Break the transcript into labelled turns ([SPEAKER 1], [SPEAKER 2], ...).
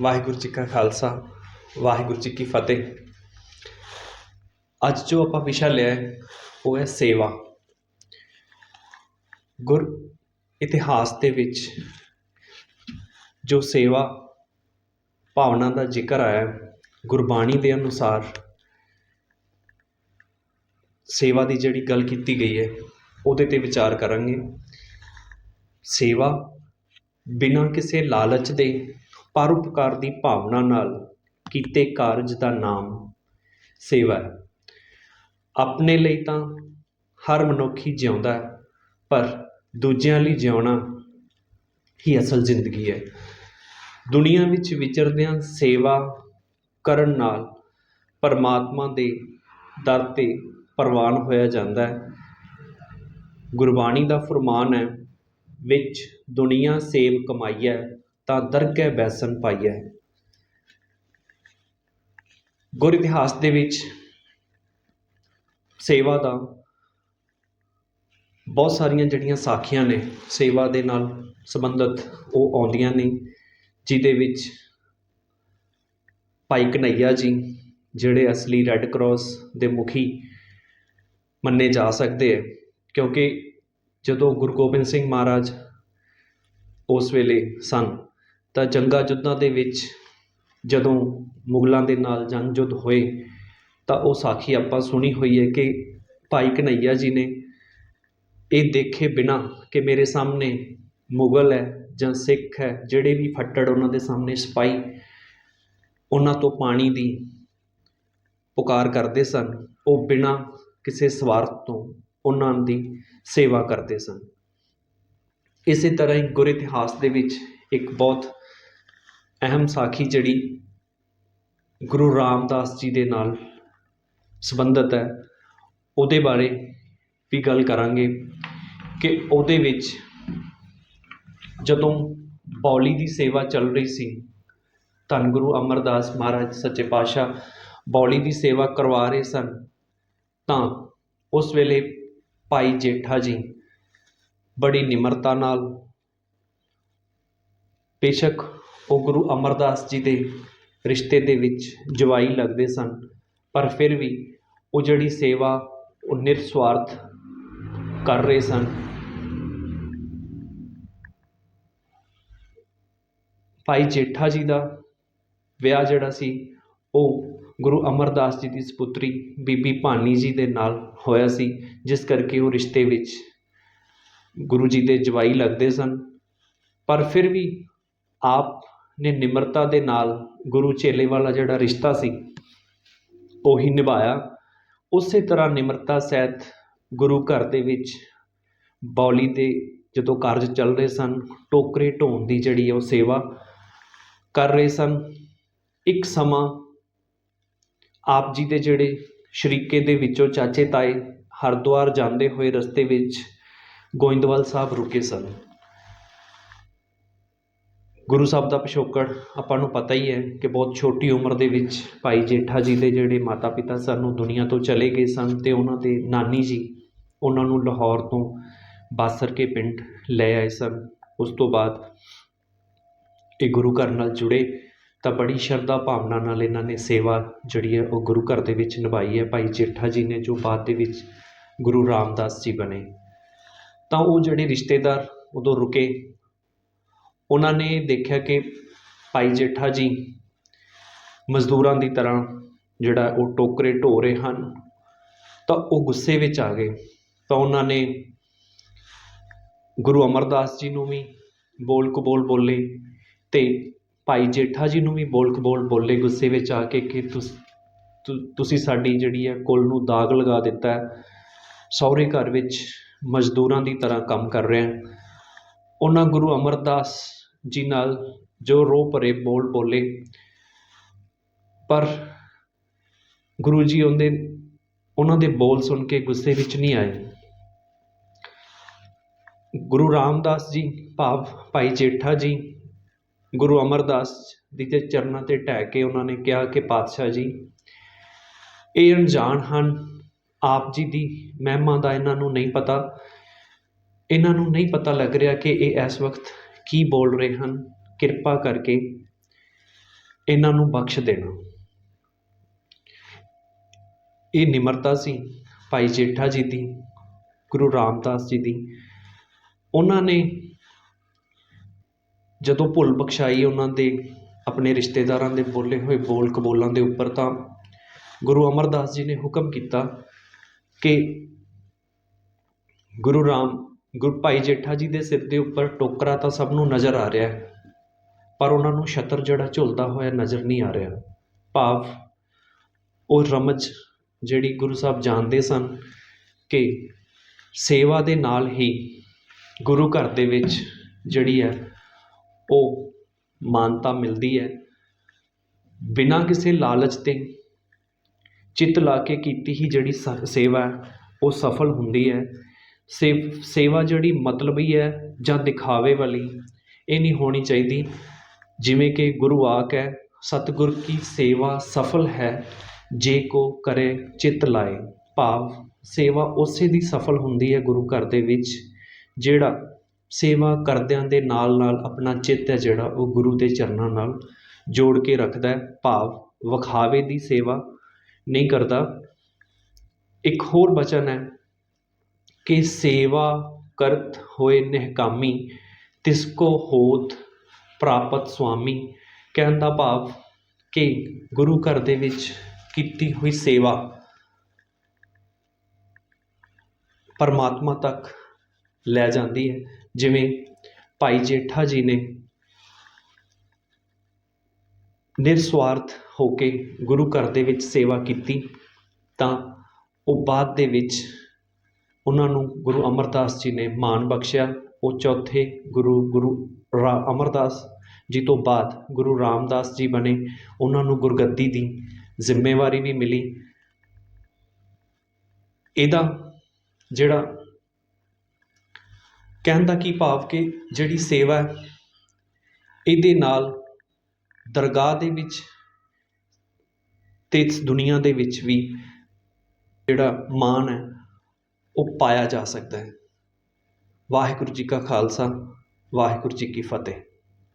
[SPEAKER 1] ਵਾਹਿਗੁਰੂ ਜੀ ਕਾ ਖਾਲਸਾ ਵਾਹਿਗੁਰੂ ਜੀ ਕੀ ਫਤਿਹ। ਅੱਜ ਜੋ ਆਪਾਂ ਵਿਸ਼ਾ ਲਿਆ ਹੈ ਉਹ ਹੈ ਸੇਵਾ। ਗੁਰ ਇਤਿਹਾਸ ਦੇ ਵਿੱਚ ਜੋ ਸੇਵਾ ਭਾਵਨਾ ਦਾ ਜ਼ਿਕਰ ਆਇਆ ਹੈ, ਗੁਰਬਾਣੀ ਦੇ ਅਨੁਸਾਰ ਸੇਵਾ ਦੀ ਜਿਹੜੀ ਗੱਲ ਕੀਤੀ ਗਈ ਹੈ ਉਹਦੇ ਤੇ ਵਿਚਾਰ ਕਰਾਂਗੇ। ਸੇਵਾ ਬਿਨਾਂ ਕਿਸੇ ਲਾਲਚ ਦੇ ਪਰਉਪਕਾਰ ਦੀ ਭਾਵਨਾ ਨਾਲ ਕੀਤੇ ਕਾਰਜ ਦਾ ਨਾਮ ਸੇਵਾ ਹੈ। ਆਪਣੇ ਲਈ ਤਾਂ ਹਰ ਮਨੁੱਖ ਹੀ ਜਿਉਂਦਾ ਹੈ, ਪਰ ਦੂਜਿਆਂ ਲਈ ਜਿਉਣਾ ਹੀ ਅਸਲ ਜ਼ਿੰਦਗੀ ਹੈ। ਦੁਨੀਆ ਵਿੱਚ ਵਿਚਰਦਿਆਂ ਸੇਵਾ ਕਰਨ ਨਾਲ ਪਰਮਾਤਮਾ ਦੇ ਦਰ ਤੇ ਪ੍ਰਵਾਨ ਹੋਇਆ ਜਾਂਦਾ ਹੈ। ਗੁਰਬਾਣੀ ਦਾ ਫਰਮਾਨ ਹੈ, ਵਿੱਚ ਦੁਨੀਆ ਸੇਵ ਕਮਾਈਐ ਤਾਂ ਦਰਗਹਿ ਬੈਸਨ ਪਾਈਐ ਗੁਰ ਇਤਿਹਾਸ ਦੇ ਵਿੱਚ ਸੇਵਾ ਦਾ ਬਹੁਤ ਸਾਰੀਆਂ ਜਿਹੜੀਆਂ ਸਾਖੀਆਂ ਨੇ, ਸੇਵਾ ਦੇ ਨਾਲ ਸੰਬੰਧਿਤ ਉਹ ਆਉਂਦੀਆਂ ਨੇ, ਜਿਹਦੇ ਵਿੱਚ ਭਾਈ ਕਨਈਆ ਜੀ, ਜਿਹੜੇ ਅਸਲੀ ਰੈੱਡ ਕਰਾਸ ਦੇ ਮੁਖੀ ਮੰਨੇ ਜਾ ਸਕਦੇ ਹੈ, ਕਿਉਂਕਿ ਜਦੋਂ ਗੁਰੂ ਗੋਬਿੰਦ ਸਿੰਘ ਮਹਾਰਾਜ ਉਸ ਵੇਲੇ ਸਨ ਤਾਂ ਜੰਗਾਂ ਯੁੱਧਾਂ ਦੇ ਵਿੱਚ ਜਦੋਂ ਮੁਗਲਾਂ ਦੇ ਨਾਲ ਜੰਗ ਯੁੱਧ ਹੋਏ, ਤਾਂ ਉਹ ਸਾਖੀ ਆਪਾਂ ਸੁਣੀ ਹੋਈ ਹੈ ਕਿ ਭਾਈ ਕਨਈਆ ਜੀ ਨੇ ਇਹ ਦੇਖੇ ਬਿਨਾ ਕਿ ਮੇਰੇ ਸਾਹਮਣੇ ਮੁਗਲ ਹੈ ਜਾਂ ਸਿੱਖ ਹੈ, ਜਿਹੜੇ ਵੀ ਫੱਟੜ ਉਹਨਾਂ ਦੇ ਸਾਹਮਣੇ ਸਿਪਾਹੀ ਉਹਨਾਂ ਤੋਂ ਪਾਣੀ ਦੀ ਪੁਕਾਰ ਕਰਦੇ ਸਨ, ਉਹ ਬਿਨਾ ਕਿਸੇ ਸਵਾਰਥ ਤੋਂ ਉਹਨਾਂ ਦੀ ਸੇਵਾ ਕਰਦੇ ਸਨ। ਇਸੇ ਤਰ੍ਹਾਂ ਹੀ ਗੁਰ ਇਤਿਹਾਸ ਦੇ ਵਿੱਚ ਇੱਕ ਬਹੁਤ ਅਹਿਮ ਸਾਖੀ ਜਿਹੜੀ ਗੁਰੂ ਰਾਮਦਾਸ ਜੀ ਦੇ ਨਾਲ ਸੰਬੰਧਿਤ ਹੈ, ਉਹਦੇ ਬਾਰੇ ਵੀ ਗੱਲ ਕਰਾਂਗੇ ਕਿ ਉਹਦੇ ਵਿੱਚ ਜਦੋਂ ਬੌਲੀ ਦੀ ਸੇਵਾ ਚੱਲ ਰਹੀ ਸੀ, ਧੰਨ ਗੁਰੂ ਅਮਰਦਾਸ ਮਹਾਰਾਜ ਸੱਚੇ ਪਾਤਸ਼ਾਹ ਬੌਲੀ ਦੀ ਸੇਵਾ ਕਰਵਾ ਰਹੇ ਸਨ, ਤਾਂ ਉਸ ਵੇਲੇ ਭਾਈ ਜੇਠਾ ਜੀ ਬੜੀ ਨਿਮਰਤਾ ਨਾਲ ਬੇਸ਼ੱਕ ਉਹ ਗੁਰੂ ਅਮਰਦਾਸ ਜੀ ਦੇ ਰਿਸ਼ਤੇ ਦੇ ਵਿੱਚ ਜਵਾਈ ਲੱਗਦੇ ਸਨ। ਪਰ ਫਿਰ ਵੀ ਉਹ ਜਿਹੜੀ ਸੇਵਾ, ਉਹ ਨਿਰਸਵਾਰਥ ਕਰ ਰਹੇ ਸਨ। ਭਾਈ ਜੇਠਾ ਜੀ ਦਾ ਵਿਆਹ ਜਿਹੜਾ ਸੀ, ਉਹ ਗੁਰੂ ਅਮਰਦਾਸ ਜੀ ਦੀ ਸਪੁੱਤਰੀ ਬੀਬੀ ਭਾਨੀ ਜੀ ਦੇ ਨਾਲ ਹੋਇਆ ਸੀ, ਜਿਸ ਕਰਕੇ ਉਹ ਰਿਸ਼ਤੇ ਵਿੱਚ ਗੁਰੂ ਜੀ ਦੇ ਜਵਾਈ ਲੱਗਦੇ ਸਨ। ਪਰ ਫਿਰ ਵੀ ਆਪ ਨੇ ਨਿਮਰਤਾ ਦੇ ਨਾਲ ਗੁਰੂ ਚੇਲੇ ਵਾਲਾ ਜਿਹੜਾ ਰਿਸ਼ਤਾ ਸੀ, ਉਹੀ ਨਿਭਾਇਆ। ਉਸੇ ਤਰ੍ਹਾਂ ਨਿਮਰਤਾ ਸਹਿਤ ਗੁਰੂ ਘਰ ਦੇ ਵਿੱਚ ਬੌਲੀ ਦੇ ਜਦੋਂ ਕਾਰਜ ਚੱਲ ਰਹੇ ਸਨ, ਟੋਕਰੇ ਢੋਣ ਦੀ ਜਿਹੜੀ ਉਹ ਸੇਵਾ ਕਰ ਰਹੇ ਸਨ, ਇੱਕ ਸਮਾਂ ਆਪ ਜੀ ਦੇ ਜਿਹੜੇ ਸ਼ਰੀਕੇ ਦੇ ਵਿੱਚੋਂ ਚਾਚੇ ਤਾਏ ਹਰਿਦੁਆਰ ਜਾਂਦੇ ਹੋਏ ਰਸਤੇ ਵਿੱਚ ਗੋਇੰਦਵਾਲ ਸਾਹਿਬ ਰੁਕੇ ਸਨ। ਗੁਰੂ ਸਾਹਿਬ ਦਾ ਪਿਛੋਕੜ ਆਪਾਂ ਨੂੰ ਪਤਾ ਹੀ ਹੈ ਕਿ ਬਹੁਤ ਛੋਟੀ ਉਮਰ ਦੇ ਵਿੱਚ ਭਾਈ ਜੇਠਾ ਜੀ ਦੇ ਜਿਹੜੇ ਮਾਤਾ ਪਿਤਾ ਸਨ, ਉਹ ਦੁਨੀਆ ਤੋਂ ਚਲੇ ਗਏ ਸਨ ਅਤੇ ਉਹਨਾਂ ਦੇ ਨਾਨੀ ਜੀ ਉਹਨਾਂ ਨੂੰ ਲਾਹੌਰ ਤੋਂ ਬਾਸਰ ਕੇ ਪਿੰਡ ਲੈ ਆਏ ਸਨ। ਉਸ ਤੋਂ ਬਾਅਦ ਇਹ ਗੁਰੂ ਘਰ ਨਾਲ ਜੁੜੇ ਤਾਂ ਬੜੀ ਸ਼ਰਧਾ ਭਾਵਨਾ ਨਾਲ ਇਹਨਾਂ ਨੇ ਸੇਵਾ ਜਿਹੜੀ ਹੈ ਉਹ ਗੁਰੂ ਘਰ ਦੇ ਵਿੱਚ ਨਿਭਾਈ ਹੈ। ਭਾਈ ਜੇਠਾ ਜੀ ਨੇ ਜੋ ਬਾਅਦ ਦੇ ਵਿੱਚ ਗੁਰੂ ਰਾਮਦਾਸ ਜੀ ਬਣੇ। ਤਾਂ ਉਹ ਜਿਹੜੇ ਰਿਸ਼ਤੇਦਾਰ ਉਦੋਂ ਰੁਕੇ ਉਹਨਾਂ ਨੇ ਦੇਖਿਆ ਕਿ ਭਾਈ ਜੇਠਾ ਜੀ ਮਜ਼ਦੂਰਾਂ ਦੀ ਤਰ੍ਹਾਂ ਜਿਹੜਾ ਉਹ ਟੋਕਰੇ ਢੋ ਰਹੇ ਹਨ, ਤਾਂ ਉਹ ਗੁੱਸੇ ਵਿੱਚ ਆ ਗਏ। ਤਾਂ ਉਹਨਾਂ ਨੇ ਗੁਰੂ ਅਮਰਦਾਸ ਜੀ ਨੂੰ ਵੀ ਬੋਲ ਕਬੋਲ ਬੋਲੇ ਅਤੇ ਭਾਈ ਜੇਠਾ ਜੀ ਨੂੰ ਵੀ ਬੋਲ ਕਬੋਲ ਬੋਲੇ ਗੁੱਸੇ ਵਿੱਚ ਆ ਕੇ ਕਿ ਤੁਸੀਂ ਸਾਡੀ ਜਿਹੜੀ ਹੈ ਕੁੱਲ ਨੂੰ ਦਾਗ ਲਗਾ ਦਿੱਤਾ ਹੈ। ਸਹੁਰੇ ਘਰ ਵਿੱਚ ਮਜ਼ਦੂਰਾਂ ਦੀ ਤਰ੍ਹਾਂ ਕੰਮ ਕਰ ਰਿਹਾ ਉਹਨਾਂ ਗੁਰੂ ਅਮਰਦਾਸ ਜੀ ਨਾਲ ਜੋ ਰੋ ਭਰੇ ਬੋਲ ਬੋਲੇ। ਪਰ ਗੁਰੂ ਜੀ ਉਹਦੇ, ਉਹਨਾਂ ਦੇ ਬੋਲ ਸੁਣ ਕੇ ਗੁੱਸੇ ਵਿੱਚ ਨਹੀਂ ਆਏ। ਗੁਰੂ ਰਾਮਦਾਸ ਜੀ, ਭਾਵ ਭਾਈ ਜੇਠਾ ਜੀ, ਗੁਰੂ ਅਮਰਦਾਸ ਜੀ ਦੇ ਚਰਨਾਂ ਤੇ ਢਹਿ ਕੇ ਉਹਨਾਂ ਨੇ ਕਿਹਾ ਕਿ ਪਾਤਸ਼ਾਹ ਜੀ, ਇਹ ਅਣਜਾਣ ਹਨ। ਆਪ ਜੀ ਦੀ ਮਹਿਮਾ ਦਾ ਇਹਨਾਂ ਨੂੰ ਨਹੀਂ ਪਤਾ। ਇਹਨਾਂ ਨੂੰ ਨਹੀਂ ਪਤਾ ਲੱਗ ਰਿਹਾ ਕਿ ਇਹ ਇਸ ਵਕਤ ਕੀ ਬੋਲ ਰਹੇ ਹਨ, ਕਿਰਪਾ ਕਰਕੇ ਇਹਨਾਂ ਨੂੰ ਬਖਸ਼ ਦੇਣਾ। ਇਹ ਨਿਮਰਤਾ ਸੀ ਭਾਈ ਜੇਠਾ ਜੀ ਦੀ, ਗੁਰੂ ਰਾਮਦਾਸ ਜੀ ਦੀ। ਉਹਨਾਂ ਨੇ ਜਦੋਂ ਭੁੱਲ ਬਖਸ਼ਾਈ ਉਹਨਾਂ ਦੇ ਆਪਣੇ ਰਿਸ਼ਤੇਦਾਰਾਂ ਦੇ ਬੋਲੇ ਹੋਏ ਬੋਲ ਕਬੋਲਾਂ ਦੇ ਉੱਪਰ ਤਾਂ ਗੁਰੂ ਅਮਰਦਾਸ ਜੀ ਨੇ ਹੁਕਮ ਕੀਤਾ ਕਿ ਗੁਰੂ ਰਾਮ ਗੁਰ ਭਾਈ ਜੇਠਾ ਜੀ ਦੇ ਸਿਰ ਦੇ ਉੱਪਰ ਟੋਕਰਾ ਤਾਂ ਸਭ ਨੂੰ ਨਜ਼ਰ ਆ ਰਿਹਾ ਪਰ ਉਹਨਾਂ ਨੂੰ ਛਤਰ ਜਿਹੜਾ ਝੁਲਦਾ ਹੋਇਆ ਨਜ਼ਰ ਨਹੀਂ ਆ ਰਿਹਾ। ਭਾਵ ਉਹ ਰਮਜ ਜਿਹੜੀ ਗੁਰੂ ਸਾਹਿਬ ਜਾਣਦੇ ਸਨ ਕਿ ਸੇਵਾ ਦੇ ਨਾਲ ਹੀ ਗੁਰੂ ਘਰ ਦੇ ਵਿੱਚ ਜਿਹੜੀ ਹੈ, ਉਹ ਮਾਨਤਾ ਮਿਲਦੀ ਹੈ। ਬਿਨਾਂ ਕਿਸੇ ਲਾਲਚ ਤੇ ਚਿੱਤ ਲਾ ਕੇ ਕੀਤੀ ਹੀ ਜਿਹੜੀ ਸ- ਸੇਵਾ ਉਹ ਸਫਲ ਹੁੰਦੀ ਹੈ। ਸੇ ਸੇਵਾ ਜਿਹੜੀ ਮਤਲਬੀ ਹੈ ਜਾਂ ਦਿਖਾਵੇ ਵਾਲੀ, ਇਹ ਨਹੀਂ ਹੋਣੀ ਚਾਹੀਦੀ। ਜਿਵੇਂ ਕਿ ਗੁਰੂ ਆਕ ਹੈ, ਸਤਿਗੁਰ ਕੀ ਸੇਵਾ ਸਫਲ ਹੈ, ਜੇ ਕੋ ਕਰੇ ਚਿੱਤ ਲਾਏ। ਭਾਵ, ਸੇਵਾ ਉਸੇ ਦੀ ਸਫਲ ਹੁੰਦੀ ਹੈ ਗੁਰੂ ਘਰ ਦੇ ਵਿੱਚ, ਜਿਹੜਾ ਸੇਵਾ ਕਰਦਿਆਂ ਦੇ ਨਾਲ ਨਾਲ ਆਪਣਾ ਚਿੱਤ ਹੈ ਜਿਹੜਾ, ਉਹ ਗੁਰੂ ਦੇ ਚਰਨਾਂ ਨਾਲ ਜੋੜ ਕੇ ਰੱਖਦਾ ਹੈ। ਭਾਵ, ਵਿਖਾਵੇ ਦੀ ਸੇਵਾ ਨਹੀਂ ਕਰਦਾ। ਇੱਕ ਹੋਰ ਬਚਨ ਹੈ ਕਿ ਸੇਵਾ ਕਰਤ ਹੋਏ ਨਿਹਕਾਮੀ, ਤਿਸ ਕੋ ਹੋਤ ਪ੍ਰਾਪਤ ਸੁਆਮੀ। ਕਹਿਣ ਦਾ ਭਾਵ ਕਿ ਗੁਰੂ ਘਰ ਦੇ ਵਿੱਚ ਕੀਤੀ ਹੋਈ ਸੇਵਾ ਪਰਮਾਤਮਾ ਤੱਕ ਲੈ ਜਾਂਦੀ ਹੈ। ਜਿਵੇਂ ਭਾਈ ਜੇਠਾ ਜੀ ਨੇ ਨਿਰਸਵਾਰਥ ਹੋ ਕੇ ਗੁਰੂ ਘਰ ਦੇ ਵਿੱਚ ਸੇਵਾ ਕੀਤੀ, ਤਾਂ ਉਹ ਬਾਅਦ ਦੇ ਵਿੱਚ ਉਹਨਾਂ ਨੂੰ ਗੁਰੂ ਅਮਰਦਾਸ ਜੀ ਨੇ ਮਾਣ ਬਖਸ਼ਿਆ। ਉਹ ਚੌਥੇ ਗੁਰੂ ਗੁਰੂ ਰਾ, ਅਮਰਦਾਸ ਜੀ ਤੋਂ ਬਾਅਦ ਗੁਰੂ ਰਾਮਦਾਸ ਜੀ ਬਣੇ। ਉਹਨਾਂ ਨੂੰ ਗੁਰਗੱਦੀ ਦੀ ਜ਼ਿੰਮੇਵਾਰੀ ਵੀ ਮਿਲੀ। ਇਹਦਾ ਜਿਹੜਾ ਕਹਿਣ ਦਾ ਕੀ ਭਾਵ ਕਿ ਜਿਹੜੀ ਸੇਵਾ ਇਹਦੇ ਨਾਲ ਦਰਗਾਹ ਦੇ ਵਿੱਚ ਤੇ ਇਸ ਦੁਨੀਆ ਦੇ ਵਿੱਚ ਵੀ ਜਿਹੜਾ ਮਾਣ ਹੈ ਉਹ ਪਾਇਆ ਜਾ ਸਕਦਾ ਹੈ। ਵਾਹਿਗੁਰੂ ਜੀ ਕਾ ਖਾਲਸਾ ਵਾਹਿਗੁਰੂ ਜੀ ਕੀ ਫਤਿਹ।